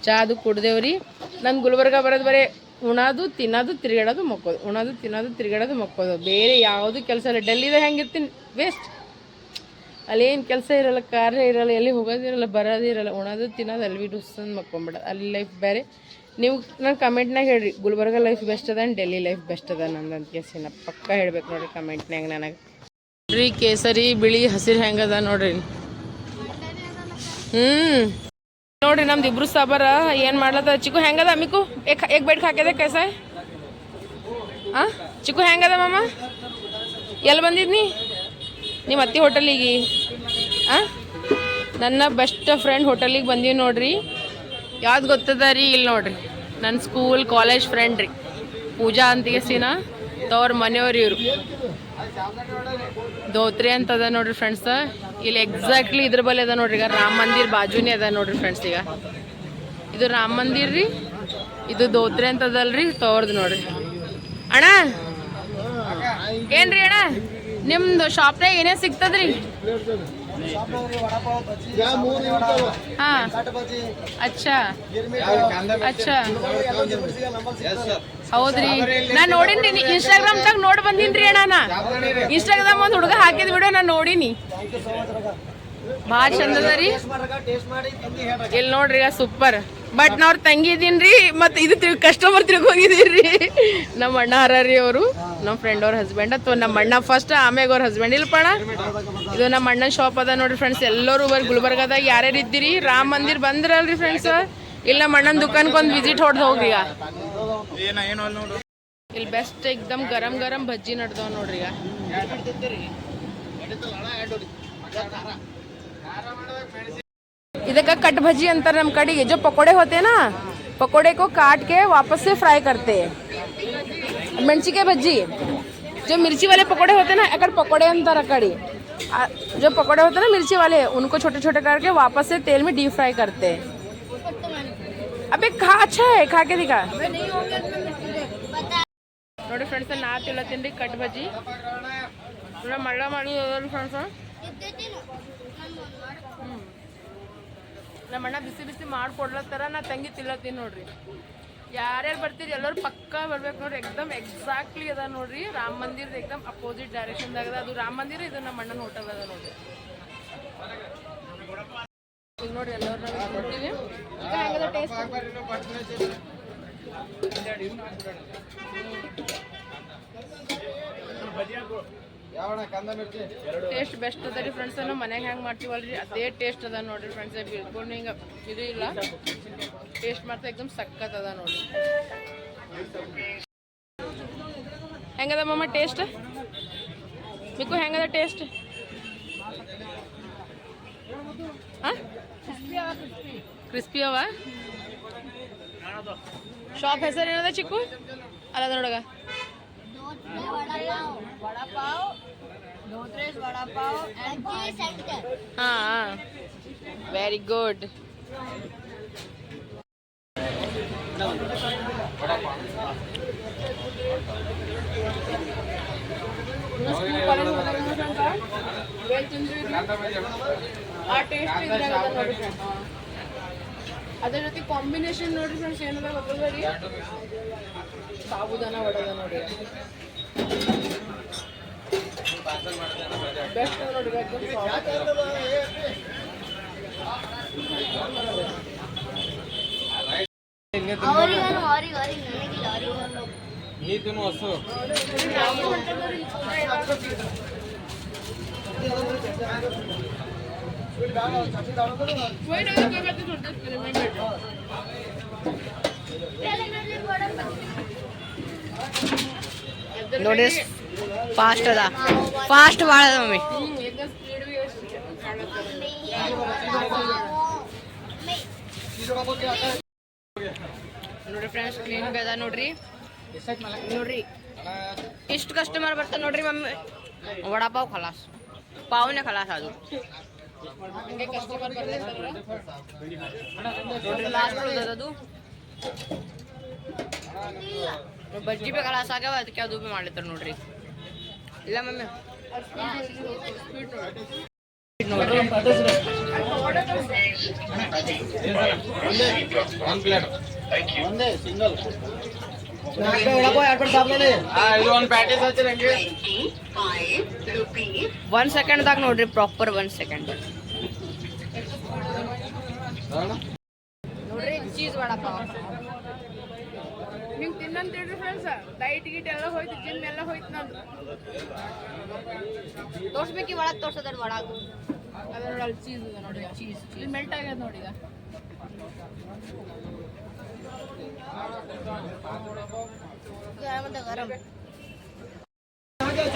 ಚಾ ಅದು ಕುಡ್ದೇವ್ರಿ. ನನ್ ಗುಲ್ಬರ್ಗ ಬರೋದು ಬರೀ ಉಣೋದು, ತಿನ್ನೋದು, ತಿರ್ಗಾಡೋದು, ಮಕ್ಕೋದು. ಉಣದು, ತಿನ್ನೋದು, ತಿರ್ಗಾಡೋದು, ಮಕ್ಕೋದು. ಬೇರೆ ಯಾವುದು ಕೆಲಸ ಇಲ್ಲ. ಡೆಲ್ಲಿದಾಗ ಹೆಂಗಿರ್ತೀನಿ ವೇಸ್ಟ್ ಅಲ್ಲೇನು ಕೆಲಸ ಇರಲ್ಲ, ಕಾರ್ಯ ಇರಲ್ಲ, ಎಲ್ಲಿ ಹೋಗೋದಿರಲ್ಲ ಬರೋದಿರಲ್ಲ ಉಣೋದು, ತಿನ್ನೋದು, ಅಲ್ಲಿ ಉಸ್ಸಂದು ಮಕ್ಕೊಂಬಿಡೋದು. ಅಲ್ಲಿ ಲೈಫ್ ಬೇರೆ. ನೀವು ನನ್ನ ಕಮೆಂಟ್ನಾಗ ಹೇಳ್ರಿ, ಗುಲ್ಬರ್ಗ ಲೈಫ್ ಬೆಸ್ಟ್ ಅದ ಡೆಲ್ಲಿ ಲೈಫ್ ಬೆಸ್ಟ್ ಅದ ನಂದು ಅಂತ ಕೇಸಿ ನಾ ಪಕ್ಕ ಹೇಳ್ಬೇಕು ನೋಡ್ರಿ ಕಮೆಂಟ್ನಾಗ ನನಗೆ. ನೋಡ್ರಿ ಕೇಸರಿ ಬಿಳಿ ಹಸಿರು ಹೆಂಗದ ನೋಡ್ರಿ. ಹ್ಞೂ ನೋಡ್ರಿ ನಮ್ದು ಇಬ್ರು ಸಾಬಾರ ಏನು ಮಾಡ್ಲತ್ತ ಚಿಕ್ಕು ಹೆಂಗದ ಮಿಕ್ಕು? ಏಕ್ ಬೈಟ್ ಹಾಕ್ಯದ ಕೈಸ. ಹಾಂ ಚಿಕ್ಕು ಹೆಂಗದ ಮಾಮ? ಎಲ್ಲಿ ಬಂದಿದ್ನಿ? ನಿಮ್ಮ ಅತ್ತಿ ಹೋಟೆಲಿಗೆ ಆ? ನನ್ನ ಬೆಸ್ಟ್ ಫ್ರೆಂಡ್ ಹೋಟೆಲಿಗೆ ಬಂದೀವಿ ನೋಡ್ರಿ. ಯಾವ್ದು ಗೊತ್ತದ ರೀ? ಇಲ್ಲಿ ನೋಡ್ರಿ. ನನ್ನ ಸ್ಕೂಲ್ ಕಾಲೇಜ್ ಫ್ರೆಂಡ್ ರೀ. ಪೂಜಾ ಅಂತಿಗೆಸಿನ ತವ್ರ ಮನೆಯವ್ರು ಇವರು. ಧೋತ್ರಿ ಅಂತ ಅದ ನೋಡ್ರಿ ಫ್ರೆಂಡ್ಸ್ ಇಲ್ಲಿ ಎಕ್ಸಾಕ್ಟ್ಲಿ ಇದ್ರ ಬಲ್ಲಿ ಅದ ನೋಡ್ರಿ. ಈಗ ರಾಮ ಮಂದಿರ್ ಬಾಜುನೇ ಅದ ನೋಡ್ರಿ ಫ್ರೆಂಡ್ಸ್ ಈಗ. ಇದು ರಾಮ ಮಂದಿರ್ ರೀ. ಇದು ಧೋತ್ರಿ ಅಂತ ಅದಲ್ರಿ ತೋರ್ದು ನೋಡ್ರಿ. ಅಣ್ಣ! ಏನ್ರಿ ಅಣ್ಣ? ನಿಮ್ದು ಶಾಪ್ನಾಗ ಏನೇ ಸಿಗ್ತದ್ರಿ? ಹಾ. ಅಚ್ಚಾ. ಅಚ್ಚಾ. ಹೌದ್ರಿ. ನಾ ನೋಡಿನ್ರಿ ಇನ್ಸ್ಟಾಗ್ರಾಮ್ದಾಗ ನೋಡ್ ಬಂದಿನ್ರಿ ಅಣ್ಣ ನಾ. ಇನ್ಸ್ಟಾಗ್ರಾಮ್ ಒಂದ್ ಹುಡುಗ ಹಾಕಿದ ವಿಡಿಯೋ ನಾ ನೋಡಿನಿ. ಭಾಳ ಚಂದ ಅದ ರೀ. ಇಲ್ಲಿ ನೋಡ್ರಿ ಸೂಪರ್ ಬಟ್ ನಾವ್ರ ತಂಗಿ ಇದೀನ್ರಿ ಮತ್ತೆ ಇದು ಕಸ್ಟಮರ್ ತಿಳ್ಕೊಂಡಿದೀರಿ ನಮ್ಮ ಅಣ್ಣ ಹರಾರಿ ಅವರು ನಮ್ಮ ಫ್ರೆಂಡ್ ಅವ್ರ ಹಸ್ಬೆಂಡ್ ಅಥವಾ ನಮ್ಮ ಅಣ್ಣ ಫಸ್ಟ್ ಆಮ್ಯಾಗ ಅವ್ರ ಹಸ್ಬೆಂಡ್ ಇಲ್ಪಣ ಇದು ನಮ್ಮ ಅಣ್ಣನ ಶಾಪ್ ಅದ ನೋಡ್ರಿ ಫ್ರೆಂಡ್ಸ್ ಎಲ್ಲರೂ ಬರ್ರಿ ಗುಲ್ಬರ್ಗದಾಗ ಯಾರ್ಯಾರು ಇದ್ದೀರಿ ರಾಮ ಮಂದಿರ್ ಬಂದ್ರಲ್ರಿ ಫ್ರೆಂಡ್ಸ್ ಇಲ್ಲ ನಮ್ಮ ಅಣ್ಣನ ದುಕಾನ್ಗೆ ಒಂದು ವಿಸಿಟ್ ಹೊಡೆದು ಹೋಗ್ರಿ ಈಗ ಇಲ್ಲಿ ಬೆಸ್ಟ್ ಎಕ್ದಮ್ ಗರಂ ಗರಂ ಭಜ್ಜಿ ನಡ್ದವ್ ನೋಡ್ರಿ ಈಗ ಇದಕ್ಕೆ कट भजी अंतर हम कड़ी जो पकोड़े होते हैं ना पकोड़े को काट के वापस से फ्राई करते हैं मिर्ची के भजी जो मिर्ची वाले पकोड़े होते हैं ना अगर पकोड़े अंतर कड़ी आ, जो पकोड़े होते हैं ना मिर्ची वाले उनको छोटे छोटे करके वापस से तेल में डीप फ्राई करते हैं अबे खा अच्छा है खा के दिखा ನೋಡಿ ಫ್ರೆಂಡ್ಸ್ ನಾ ತಿನ್ನತ್ತೀನಿ ಕಟ್ ಬಜ್ಜಿ ನೋಡಿ ಮಳ್ಳ ಮಾಡಿ ಫ್ರೆಂಡ್ಸ್ ನಮ್ಮ ಅಣ್ಣ ಬಿಸಿ ಬಿಸಿ ಮಾಡ್ಕೊಡ್ಲತ್ತಾರ ನಾ ತಂಗಿ ತಿಲ್ಲತ್ತೀನಿ ನೋಡ್ರಿ ಯಾರ್ಯಾರು ಬರ್ತೀರಿ? ಎಲ್ಲರೂ ಪಕ್ಕ ಬರ್ಬೇಕು ನೋಡ್ರಿ. ಎಕ್ದಮ್ ಎಕ್ಸಾಕ್ಟ್ಲಿ ಅದ ನೋಡ್ರಿ. ರಾಮ ಮಂದಿರ ಎಕ್ದಮ್ ಅಪೋಸಿಟ್ ಡೈರೆಕ್ಷನ್ದಾಗ ಅದ. ಅದು ರಾಮ ಮಂದಿರ ಇದು ನಮ್ಮ ಅಣ್ಣನ ಹೋಟೆಲ್ ಅದ ನೋಡ್ರಿ. ಈಗ ನೋಡ್ರಿ ಎಲ್ಲರೂ ನಾವು ಕೊಡ್ತೀವಿ ಈಗ ಹೆಂಗದ ಟೇಸ್ಟ್ ಬೆಸ್ಟ್ ಅದ ರೀ ಫ್ರೆಂಡ್ಸ್ ನಾವು ಮನ್ಯಾಗ ಹೆಂಗೆ ಮಾಡ್ತೀವಲ್ರಿ? ಅದೇ ಟೇಸ್ಟ್ ಅದ ನೋಡ್ರಿ ಫ್ರೆಂಡ್ಸ್ ಬಿಳ್ಕೊಂಡು ಹಿಂಗೆ ಇದು ಇಲ್ಲ. ಟೇಸ್ಟ್ ಮಾಡ್ತಾ ಎಕ್ದಮ್ ಸಖತ್ ಅದ ನೋಡ್ರಿ ಹೆಂಗದ ಮಮ್ಮ ಟೇಸ್ಟ್ ಮಿಕ್ಕು ಹೆಂಗದ ಟೇಸ್ಟ್ ಕ್ರಿಸ್ಪಿ ಅವ ಶಾಪ್ ಹೆಸರು ಏನದ ಚಿಕ್ಕು ಅಲ್ಲದ ನೋಡಗ ಹಾ ವೆರಿ ಗುಡ್ ಅದ್ರ ಜೊತೆ ಕಾಂಬಿನೇಷನ್ ನೋಡ್ರಿ ಫ್ರೆಂಡ್ಸ್ ಏನದ ಗೊತ್ತದ ರೀ ಸಾಬುದಾನ ಒಡದ ನೋಡಿ. ಬೆಸ್ಟ್ ನೋಡ್ರಿ get to this experiment. ನೋಡಿ ಫಾಸ್ಟ್ ಅದ ಫಾಸ್ಟ್ ಭಾಳ ಅದ ಮಮ್ಮಿ ಫ್ರೆಂಡ್ಸ್ ಕ್ಲೀನ್ ಅದ ನೋಡ್ರಿ. ನೋಡ್ರಿ. ಇಷ್ಟು ಕಸ್ಟಮರ್ ಬರ್ತಾರೆ ನೋಡ್ರಿ ಮಮ್ಮಿ. ವಡಾಪಾವ್ ಖಲಾಸ್. ಪಾವ್ನೆ ಖಲಾಸ್ ಅದು. ಹಂಗೆ customer ಬರ್ಲಿರ್ತಾರಲ್ಲ? ನೋಡ್ರಿ. ಲಾಸ್ಟ್ ಅದು. ಬಜ್ಜಿ ಬಿ ಖಲಾಸ್ ಆಗ್ಯಾವ, ಅದಕ್ಕೆ ಅದು ಬಿ ಮಾಡ್ಲಿತ್ತಾರ ನೋಡ್ರಿ. ಇಲ್ಲ ಮಮ್ಮಿ. ಒನ್ ಸೆಕೆಂಡ್ದಾಗ ನೋಡ್ರಿ ಪ್ರಾಪರ್ ಒನ್ ಸೆಕೆಂಡ್ ನೋಡ್ರಿ ಚೀಸ್ ವಡಾಪಾವ್. ಹಿಂಗ್ ತಿನ್ನಂತ ಹೇಳ್ರಿ ಫ್ರೆಂಡ್ಸ್ ಡೈಟ್ ಗೀಟ್ ಎಲ್ಲ ಹೋಯ್ತು ಜಿಮ್ ಎಲ್ಲ ಹೋಯ್ತು ನಂದು. ತೋರ್ಸ್ಬೇಕಿ ಒಳಗ್ ತೋರ್ಸದ ಒಳಗ್ ಅದ ನೋಡಿ ಚೀಸ್ ಇದೆ ನೋಡಿ ಚೀಸ್ ಇಲ್ಲಿ ಮೆಲ್ಟ್ ಆಗ್ಯದ ನೋಡಿ ಈಗ.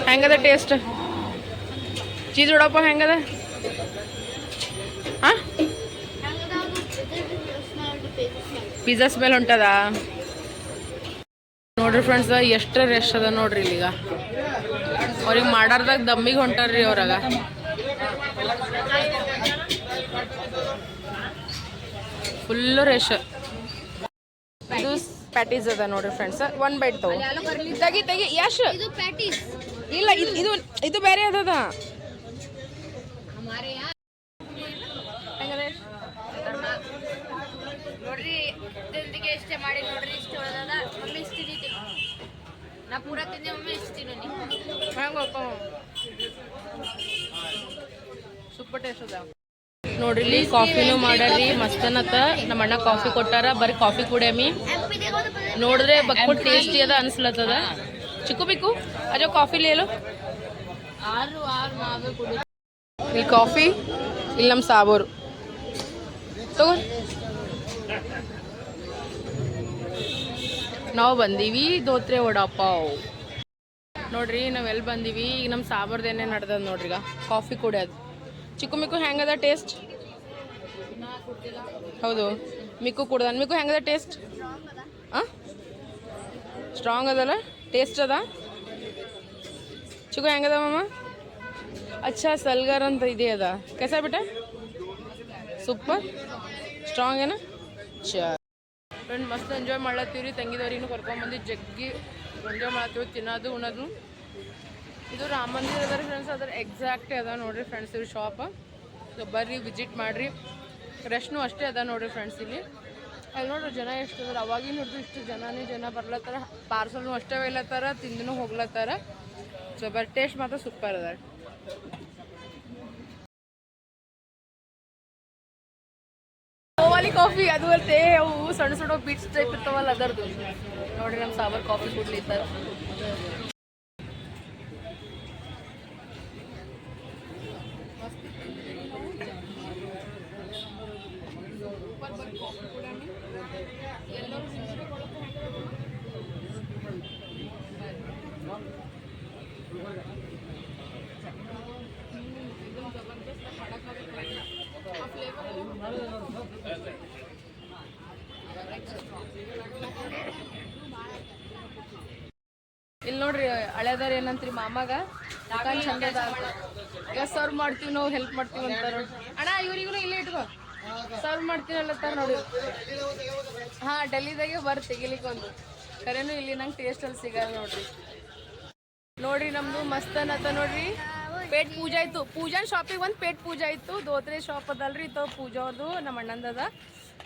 ಹೆಂಗದ ಟೇಸ್ಟ್ ಚೀಸ್ ಉಡಪ್ಪ ಹೆಂಗದ? ಪಿಜ್ಜಾ ಸ್ಮೆಲ್ ಹೊಂಟದ ನೋಡ್ರಿ ಫ್ರೆಂಡ್ಸ್ ಎಷ್ಟು ರೆಸ್ಟ್ ಅದ ನೋಡ್ರಿ ಇಲ್ಲಿಗ. ಅವ್ರಿಗೆ ಮಾಡಾರ್ದಾಗ ದಮ್ಮಿಗೆ ಹೊಂಟಾರ್ರಿ ಅವ್ರಾಗ. ಫುಲ್ಲು ರೆಶ್ ಇದು ಪ್ಯಾಟೀಸ್ ಅದ ನೋಡ್ರಿ ಫ್ರೆಂಡ್ಸ್ ಒನ್ ಬೈಟ್ ತಗೋ. ತೆಗಿ ತೆಗಿ. ಯಶ್ ಇದು ಪ್ಯಾಟೀಸ್ ಇಲ್ಲ ಇದ್- ಇದು ಇದು ಬೇರೆ ಅದದ. ನೋಡ್ರಿ ಜಲ್ದಿಗೆ ಇಷ್ಟೇ ಮಾಡಿ ನೋಡ್ರಿ ಇಷ್ಟ ಉಳ್ದದ ಮಮ್ಮಿ ಇಷ್ಟು ತಿಂತೀನಿ. ನಾ ಪೂರ ತಿಂದೆ ಮಮ್ಮಿ ಇಷ್ಟು ತಿನ್ನೋನಿ. ಹೆಂಗಪ್ಪ ಸೂಪರ್ ಟೇಸ್ಟ್ ಅದ. ನೋಡ್ರಿ ಕಾಫಿನೂ ಮಾಡಾರಿ ಮಸ್ತನತ್ತ ನಮ್ಮ ಅಣ್ಣ ಕಾಫಿ ಕೊಟ್ಟಾರ ಬರೀ ಕಾಫಿ ಕುಡಿಯಮಿ. ನೋಡಿದ್ರೆ ಬಕ್ಬಿಟ್ಟು ಟೇಸ್ಟಿ ಅದ ಅನ್ಸ್ಲತ್ತದ. ಚಿಕ್ಕು ಬಿಕ್ಕು, ಅಜೋ ಕಾಫಿ ಲೇಲು ಇಲ್ಲಿ ಕಾಫಿ, ಇಲ್ಲಿ ನಮ್ಮ ಸಾಬೋರು. ತಗೋ. ನಾವು ಬಂದೀವಿ ದೋತ್ರೆ ವಡಾಪಾವ್. ನೋಡ್ರಿ ನಾವೆಲ್ಲಿ ಬಂದೀವಿ? ಈಗ ನಮ್ಮ ಸಾಬರ್ದೇನೆ ನಡ್ದದ ನೋಡ್ರಿ ಈಗ ಕಾಫಿ ಕುಡಿಯೋದು. ಚಿಕ್ಕು ಮಿಕ್ಕು, ಹೆಂಗದ ಟೇಸ್ಟ್ ಹೌದು. ಮಿಕ್ಕು ಕುಡ್ದಾನ ಮಿಕ್ಕು ಹೆಂಗದ ಟೇಸ್ಟ್? ಹಾಂ ಸ್ಟ್ರಾಂಗ್ ಅದಲ್ಲ? ಟೇಸ್ಟ್ ಅದ? ಚಿಕ್ಕು ಹೆಂಗದ ಮಾಮ? ಅಚ್ಚಾ, ಸಲ್ಗಾರ್ ಅಂತ ಇದೆ ಅದ. ಕೆಸ ಬಿಟ್ಟ? ಸೂಪರ್ ಸ್ಟ್ರಾಂಗ್ ಏನ? ಫ್ರೆಂಡ್ ಮಸ್ತ್ ಎಂಜಾಯ್ ಮಾಡ್ಲತ್ತೀವ್ರಿ. ತಂಗಿದವ್ರಿಗೂ ಕರ್ಕೊಂಬಂದು ಜಗ್ಗಿ ಎಂಜಾಯ್ ಮಾಡ್ತೀವಿ ತಿನ್ನೋದು ಉಣ್ಣೋದು ಇದು ರಾಮ ಮಂದಿರ ಅದ ರೀ ಫ್ರೆಂಡ್ಸ್ ಅದ್ರ ಎಕ್ಸಾಕ್ಟ್ ಅದ ನೋಡ್ರಿ ಫ್ರೆಂಡ್ಸ್ ಇವ್ರ ಶಾಪ್ ಸೊ ಬರ್ರಿ ವಿಸಿಟ್ ಮಾಡಿರಿ. ರಶ್ನು ಅಷ್ಟೇ ಅದ ನೋಡಿ ಫ್ರೆಂಡ್ಸ್ ಇಲ್ಲಿ. ಅಲ್ಲಿ ನೋಡ್ರಿ ಜನ ಎಷ್ಟು ಅದ್ರ ಅವಾಗಿನ ಹಿಡಿದು ಇಷ್ಟು ಜನನೇ ಜನ ಬರ್ಲತ್ತಾರ ಪಾರ್ಸಲ್ನು ಅಷ್ಟೇ ಒಯ್ಲತ್ತಾರ, ತಿಂದನು ಹೋಗ್ಲತ್ತಾರ. ಸೊ ಬರ್ ಟೇಸ್ಟ್ ಮಾತ್ರ ಸೂಪರ್ ಅದ. ಕಾಫಿ ಅದು ಅಲ್ತೆ ಅವು ಸಣ್ಣ ಸಣ್ಣ ಬೀಟ್ಸ್ ಟೈಪ್ ಇರ್ತಾವಲ್ಲ ಅದರದು. ನೋಡ್ರಿ ನಮ್ಮ ಸಾವರ್ ಕಾಫಿ ಕುಡ್ಲಿತ್ತಾರ ಇಲ್ಲಿ ನೋಡ್ರಿ ಏನಂತ್ರಿ ಮಾಮಾಗ? ಈಗ ಸರ್ವ್ ಮಾಡ್ತೀವಿ ನಾವು ಹೆಲ್ಪ್ ಮಾಡ್ತೀವಿ ಅಂತಾರ. ಅಣ್ಣ ಇವ್ರಿಗೂ ಇಲ್ಲೇ ಇಟ್ಕೋ. ಸರ್ವ್ ಮಾಡ್ತೀವಿ ತರ ನೋಡಿ. ಹಾ ಡೆಲ್ಲಿದಾಗೆ ಬರ್ ತೆಗಿಲಿಕ್ಕೆ ಒಂದು. ಕರೆನು ಇಲ್ಲಿ ನಂಗೆ ಟೇಸ್ಟ್ ಅಲ್ಲಿ ಸಿಗಲ್ಲ ನೋಡ್ರಿ. ನೋಡ್ರಿ ನಮ್ದು ಮಸ್ತ್ ಅನ್ನತ್ತ ನೋಡ್ರಿ. ಪೇಟ್ ಪೂಜೆ ಆಯ್ತು. ಪೂಜಾನ್ ಶಾಪಿಗೆ ಒಂದು ಪೇಟ್ ಪೂಜೆ ಆಯ್ತು. ದೋತ್ರೆ ಶಾಪ್ ಅದಲ್ರಿ ತೋ ಪೂಜಾ ಅದು ನಮ್ಮ ಅಣ್ಣಂದದ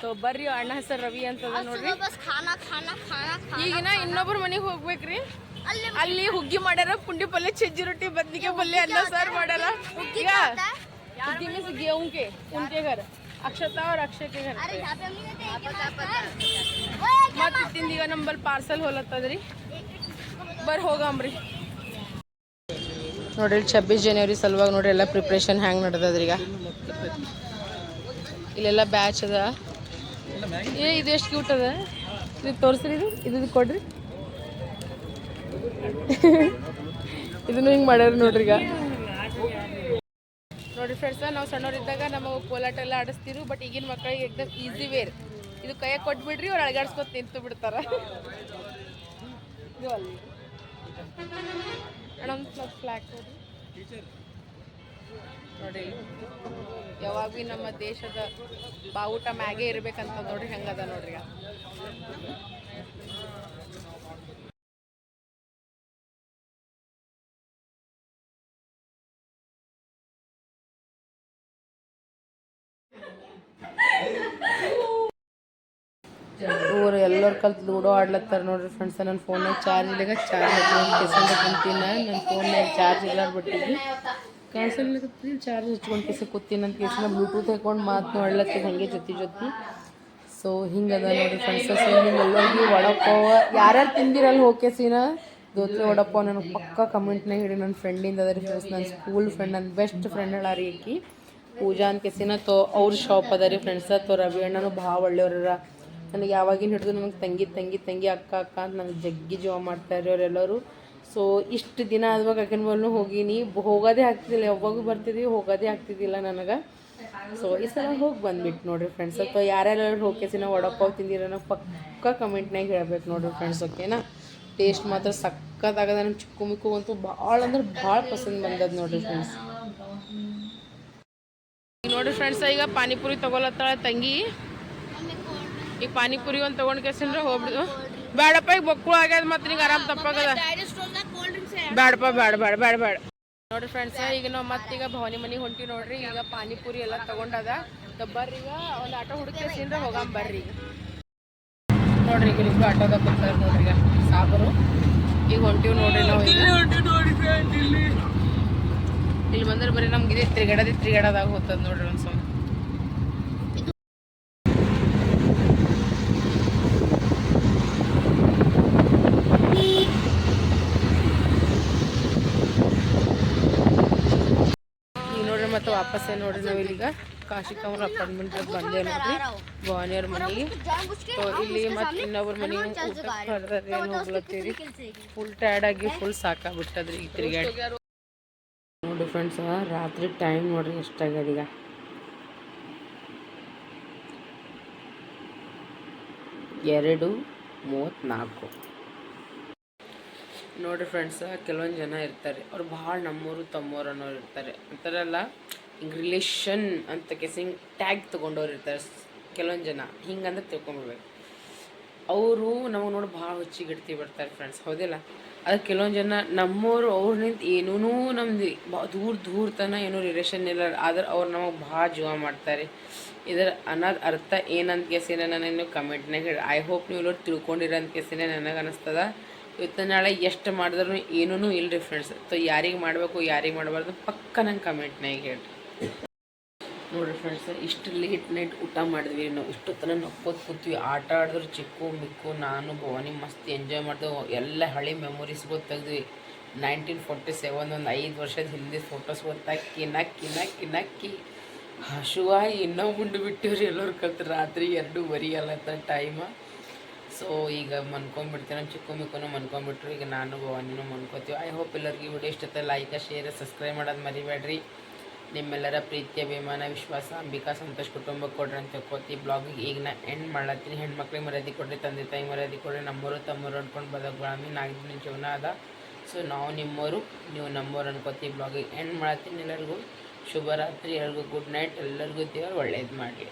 ತೋ ಬರ್ರಿ ಅಣ್ಣ ಹೆಸರು ರವಿ ಅಂತದ ನೋಡ್ರಿ. ಈಗಿನ ಇನ್ನೊಬ್ರ ಮನೆಗೆ ಹೋಗ್ಬೇಕ್ರಿ. ಅಲ್ಲಿ ಹುಗ್ಗಿ ಮಾಡ್ಯಾರ ಪುಂಡಿ ಪಲ್ಲೆ ಚಜ್ಜಿ ರೊಟ್ಟಿ ಬದ್ನಿಗೆ ಪಲ್ಯ ಎಲ್ಲ ಸಾರು ಮಾಡಲ್ಲ ಈಗ ಹುಗ್ಗಿ ಮೀನ್ಸ್ ಗೇವುಂಕೆ ಉಂಕೆ ಘರ. ಅಕ್ಷತಾ ಅವ್ರ ಅಕ್ಷಕ್ಕೆ ಘರ. ಮತ್ತೆ ತಿಂದೀಗ ನಂಬಲ್ಲಿ ಪಾರ್ಸಲ್ ಹೋಲತ್ತದ್ರಿ. ಬರ್ ಹೋಗಮ್ರಿ. ನೋಡ್ರಿ ಛಬ್ಬೀಸ್ ಜನವರಿ ಸಲುವಾಗಿ ನೋಡ್ರಿ ಎಲ್ಲ ಪ್ರಿಪ್ರೇಷನ್ ಹ್ಯಾಂಗೆ ನಡ್ದದ್ರಿ ಈಗ ಇಲ್ಲೆಲ್ಲ ಬ್ಯಾಚ್ ಅದ. ಏ ಇದು ಎಷ್ಟು ಕ್ಯೂಟ್ ಅದ? ಇದು ತೋರಿಸ್ರಿ ಇದು ಇದು ಕೊಡ್ರಿ. ಇದನ್ನು ಹಿಂಗೆ ಮಾಡ್ಯಾರ ನೋಡ್ರಿ ಈಗ. ನೋಡ್ರಿ ಫ್ರೆಂಡ್ಸ್ ನಾವು ಸಣ್ಣವರಿದ್ದಾಗ ನಮಗೆ ಕೋಲಾಟ ಎಲ್ಲ ಆಡಿಸ್ತಿರು ಬಟ್ ಈಗಿನ ಮಕ್ಕಳಿಗೆ ಎಕ್ದಮ್ ಈಸಿ ವೇರ್ ಇದು ಕೈಯಾಗ ಕೊಟ್ಬಿಡ್ರಿ ಅವ್ರು ಅಳಗಾಡ್ಸ್ಕೊತ ನಿಂತು ಬಿಡ್ತಾರ. ನೋಡಿ ಯಾವಾಗ ನಮ್ಮ ದೇಶದ ಬಾವುಟ ಮ್ಯಾಗೆ ಇರ್ಬೇಕಂತ ನೋಡ್ರಿ, ಹೆಂಗದ ನೋಡ್ರಿ ಇವ್ರು ಎಲ್ಲರ ಕಲ್ತು ಲೂಡೋ ಆಡ್ಲತ್ತಾರ ನೋಡ್ರಿ ಫ್ರೆಂಡ್ಸ್ ನನ್ನ ಫೋನಾಗ ಚಾರ್ಜ್ ಇಲ್ಲ ಚಾರ್ಜ್ ಕಿಸಂದ ನನ್ನ ಫೋನ್ನಾಗ ಚಾರ್ಜ್ ಇಲ್ಲಾರ ಬಿಟ್ಟಿದ್ವಿ. ಕಾಸಲ್ಲಿ ಚಾರ್ಜ್ ಹಚ್ಕೊಂಡು ಕೆಸ ಕೂತೀನಿ ಅಂತ ಕೇಸಿನ ಬ್ಲೂಟೂತ್ ಹಾಕೊಂಡು ಮಾತು ಆಡ್ಲತ್ತಿ ಹಾಗೆ ಜೊತೆ ಜೊತೆ. ಸೊ ಹಿಂಗದ ನೋಡಿ ಫ್ರೆಂಡ್ಸ್ ಸೊ ನಿಮ್ಮೆಲ್ಲರಿಗೂ ವಡಪಾವ ಯಾರ್ಯಾರು ತಿಂದಿರಲ್ಲ ಹೋಕೆ ಸೀನ? ದೋತ್ರೆ ವಡಪಾವ್ ನನಗೆ ಪಕ್ಕ ಕಮೆಂಟ್ನಾಗ ಹೇಳಿ ನನ್ನ ಫ್ರೆಂಡಿಂದ ಅದ ರೀ ಫ್ರೆಂಡ್ಸ್ ನನ್ನ ಸ್ಕೂಲ್ ಫ್ರೆಂಡ್ ನನ್ನ ಬೆಸ್ಟ್ ಫ್ರೆಂಡ್ ಹೇಳಾರಿ ಈಕಿ. ಪೂಜಾ ಅಂತ ಕೆಸಿನ ತೋ, ಅವ್ರ ಶಾಪ್ ಅದ ರೀ ಫ್ರೆಂಡ್ಸ ತೋ ರವಿ ಅಣ್ಣನು ಭಾಳ ಒಳ್ಳೆಯವ್ರ ನನಗೆ ಯಾವಾಗಿನ ಹಿಡಿದು ನನಗೆ ತಂಗಿ ತಂಗಿ ತಂಗಿ, ಅಕ್ಕ ಅಕ್ಕ ಅಂತ ನನಗೆ ಜಗ್ಗಿ ಜೀವ ಮಾಡ್ತಾರೆ ಅವರೆಲ್ಲರೂ ಸೊ ಇಷ್ಟು ದಿನ ಆದವಾಗ ಅಕ್ಕನ ಬಲ್ನು ಹೋಗೀನಿ. ಹೋಗೋದೇ ಆಗ್ತಿದ್ದಿಲ್ಲ. ಯಾವಾಗೂ ಬರ್ತಿದ್ವಿ, ಹೋಗೋದೇ ಆಗ್ತಿದ್ದಿಲ್ಲ ನನಗೆ. ಸೊ ಈ ಸಲ ಹೋಗಿ ಬಂದ್ಬಿಟ್ಟು ನೋಡಿರಿ ಫ್ರೆಂಡ್ಸ್ ಅಥವಾ ಯಾರ್ಯಾರು ಹೋಗಿ ಕೆಸಿನ ವಡಪಾವ್ ತಿಂದಿರೋ ಪಕ್ಕ ಕಮೆಂಟ್ನಾಗ ಹೇಳ್ಬೇಕು ನೋಡಿರಿ ಫ್ರೆಂಡ್ಸ್ ಓಕೆನಾ ಟೇಸ್ಟ್ ಮಾತ್ರ ಸಕ್ಕತ್ತಾಗದ. ನಮ್ಮ ಚಿಕ್ಕು ಮಿಕ್ಕು ಅಂತೂ ಭಾಳ ಅಂದ್ರೆ ಭಾಳ ಪಸಂದ್ ಬಂದದ ನೋಡಿರಿ ಫ್ರೆಂಡ್ಸ್ ನೋಡ್ರಿ ಫ್ರೆಂಡ್ಸ್ ಈಗ ಪಾನಿಪುರಿ ತಗೊಳತ್ತಾಳ ತಂಗಿ. ಈಗ ಪಾನಿಪುರಿ ಒಂದು ತಗೊಂಡು ಕೇಸಿಂದ್ರೆ ಹೋಗ್ಬಿಡುದು. ಬೇಡಪ್ಪ ಈಗ ಬೊಕ್ಕಳು ಆಗ್ಯದ ಮತ್ತೆ ನೀವು ಆರಾಮ್ ತಪ್ಪಾಗದ. ಬೇಡಪ್ಪ ಬೇಡ ಬೇಡ ಬೇಡ ಬೇಡ ನೋಡ್ರಿ ಫ್ರೆಂಡ್ಸ್ ಈಗ ನಾವು ಮತ್ತೀಗ ಭವಾನಿ ಮನೆಗೆ ಹೊಂಟಿವಿ ನೋಡ್ರಿ ಈಗ ಪಾನಿಪುರಿ ಎಲ್ಲ ತಗೊಂಡದ. ಬರ್ರಿ ಈಗ ಒಂದು ಆಟೋ ಹುಡುಕೇಸಿಂದ ಹೋಗಾಮ್ ಬರ್ರಿ ಈಗ. ನೋಡ್ರಿ ಈಗ ನಿಮ್ಗೆ ಆಟೋದಾಗ ಬರ್ತಾರೆ ನೋಡ್ರಿ ಈಗ. ಸಾಬರು. ಈಗ ಹೊಂಟಿವಿ ನೋಡ್ರಿ ನಾವು ಇಲ್ಲಿ ಬಂದ್ರೆ ಬರೀ ನಮ್ಗೆ ಇದೇ ತಿರ್ಗಾಡದಿ ತ್ರಿಗಡದಾಗ ಹೋಗ್ತದ ನೋಡ್ರಿ ಒಂದು ಸ್ವಲ್ಪ ಈಗ ವಾಪಸ್ ನೋಡ್ರಿ ಇಲ್ಲಿಗ? ಕಾಶಿಕವ್ರ ಅಪಾರ್ಟ್ಮೆಂಟ್ ಬಂದೆ ನೋಡ್ರಿ. ಭವಾನಿಯವ್ರ ಮನೆಗೆ. ಇಲ್ಲಿ ಮತ್ತೆ ಇನ್ನೊಬ್ರ ಮನೆಗೆ ಕರ್ದಾರಿ ಹೋಗ್ಲತ್ತೀರಿ? ಫುಲ್ ಟಯರ್ಡ್ ಆಗಿ ಫುಲ್ ಸಾಕಾಗ್ಬಿಟ್ಟದ್ರಿ ಈ ತಿರುಗಾಡಿ ನೋಡಿ ಫ್ರೆಂಡ್ಸ್ ರಾತ್ರಿ ಟೈಮ್ ನೋಡ್ರಿ ಎಷ್ಟಾಗ್ಯದ ಈಗ. ಎರಡು ಮೂವತ್ತ್ನಾಲ್ಕು. ನೋಡ್ರಿ ಫ್ರೆಂಡ್ಸ್ ಕೆಲವೊಂದು ಜನ ಇರ್ತಾರೆ. ಅವ್ರು ಭಾಳ ನಮ್ಮೂರು ತಮ್ಮೂರು ಅನ್ನೋರು ಇರ್ತಾರೆ. ಅಂತಾರಲ್ಲ? ಹಿಂಗೆ ರಿಲೇಷನ್ ಅಂತ ಕೆಸಿಂಗ್ ಟ್ಯಾಗ್ ತೊಗೊಂಡವ್ರು ಇರ್ತಾರೆ ಕೆಲವೊಂದು ಜನ. ಹಿಂಗಂದ್ರೆ ತಿಳ್ಕೊಂಬಿಡ್ಬೇಕು. ಅವರು ನಮಗೆ ನೋಡಿ ಭಾಳ ಹುಚ್ಚಿಗಿಡ್ತಿ ಬಿಡ್ತಾರೆ ಫ್ರೆಂಡ್ಸ್ ಹೌದಿಲ್ಲ? ಅದು ಕೆಲವೊಂದು ಜನ ನಮ್ಮವರು ನಿಂತು ಏನೂ ನಮ್ದು ಬಾ ದೂರ ದೂರ ತನ ಏನೂ ರಿಲೇಷನ್ ಇಲ್ಲ. ಆದ್ರೆ ಅವ್ರು ನಮಗೆ ಭಾಳ ಜೀವ ಮಾಡ್ತಾರೆ. ಇದರ ಅನ್ನೋದು ಅರ್ಥ ಏನಂತ ಕೇಸಿನ ನನಗೆ ಕಮೆಂಟ್ನಾಗ ಹೇಳಿ ಐ ಹೋಪ್ ನೀವು ಎಲ್ಲರೂ ತಿಳ್ಕೊಂಡಿರೋ ಅಂತ ಕೇಸಿನ ನನಗೆ ಅನ್ನಿಸ್ತದ ಇವತ್ತು ನಾಳೆ ಎಷ್ಟು ಮಾಡಿದ್ರು ಏನೂ ಇಲ್ಲರಿ ಫ್ರೆಂಡ್ಸ್ ಸೊ ಯಾರಿಗೆ ಮಾಡಬೇಕು, ಯಾರಿಗೆ ಮಾಡಬಾರ್ದು ಪಕ್ಕ ನಂಗೆ ಕಮೆಂಟ್ನಾಗ ಹೇಳಿ. ನೋಡ್ರಿ ಫ್ರೆಂಡ್ಸ್ ಇಷ್ಟು ಲೇಟ್ ನೈಟ್ ಊಟ ಮಾಡಿದ್ವಿ. ನಾವು ಇಷ್ಟು ತನ ನಕ್ಕೋದು ಕೂತ್ವಿ. ಆಟ ಆಡಿದ್ರು ಚಿಕ್ಕು, ಮಿಕ್ಕು, ನಾನು, ಭವಾನಿ, ಮಸ್ತ್ ಎಂಜಾಯ್ ಮಾಡಿದೆವು ಎಲ್ಲ ಹಳೆ ಮೆಮೊರೀಸ್ ತೆಗ್ದ್ವಿ. ನೈನ್ಟೀನ್ ಫೋರ್ಟಿ ಸೆವೆನ್ ಒಂದು ಐದು ವರ್ಷದ ಹಿಂದೆ ಫೋಟೋಸ್ ಗೊತ್ತಾಕಿ ನಕ್ಕಿ ನಕ್ಕಿ ನಕ್ಕಿ. ಹಸುವಾಗಿ ಇನ್ನೂ ಮುಂಡು ಬಿಟ್ಟಿವ್ರಿ ಎಲ್ಲರೂ ಕಲ್ತು ರಾತ್ರಿ ಎರಡೂವರೆ ಅಲ್ಲತ್ತ ಟೈಮ ಸೊ ಈಗ ಮನ್ಕೊಂಡ್ಬಿಡ್ತೀನಿ ನಮ್ಮ ಚಿಕ್ಕು, ಮಿಕ್ಕುನು ಮನ್ಕೊಂಡ್ಬಿಟ್ರು ಈಗ ನಾನು, ಭವಾನಿನೂ ಮನ್ಕೋತೀವಿ. ಐ ಹೋಪ್ ಎಲ್ಲರಿಗೂ ವಿಡಿಯೋ ಇಷ್ಟ ಲೈಕ್ ಶೇರ್ ಸಬ್ಸ್ಕ್ರೈಬ್ ಮಾಡೋದು ಮರಿಬೇಡ್ರಿ. ನಿಮ್ಮೆಲ್ಲರ ಪ್ರೀತಿಯ, ಅಭಿಮಾನ, ವಿಶ್ವಾಸ, ಅಂಬಿಕಾ, ಸಂತೋಷ್ ಕುಟುಂಬ ಕೊಡ್ರಿ ಅಂತ ಕೋತಿ ಬ್ಲಾಗಿಗೆ ಈಗ ನಾ ಎಂಡ್ ಮಾಡ್ಲತ್ತೀನಿ. ಹೆಣ್ಮಕ್ಳಿಗೆ ಮರ್ಯಾದಿ ಕೊಡ್ರಿ, ತಂದೆ ತಾಯಿ ಮರ್ಯಾದೆ ಕೊಡ್ರಿ. ನಮ್ಮವರು ತಮ್ಮವರು ಅನ್ಕೊಂಡು ಬದಕ್ಗಳಾಮಿ ನಾಲ್ಕು ಜೀವನ ಅದ. ಸೊ ನಾವು ನಿಮ್ಮವರು ನೀವು ನಮ್ಮವ್ರು ಅನ್ಕೋತಿ ಬ್ಲಾಗಿಗೆ ಎಂಡ್ ಮಾಡ್ತೀನಿ ಎಲ್ಲರಿಗೂ ಶುಭರಾತ್ರಿ ಎಲ್ಲರಿಗೂ ಗುಡ್ ನೈಟ್ ಎಲ್ಲರಿಗೂ ದೇವರು ಒಳ್ಳೇದು ಮಾಡಲಿ.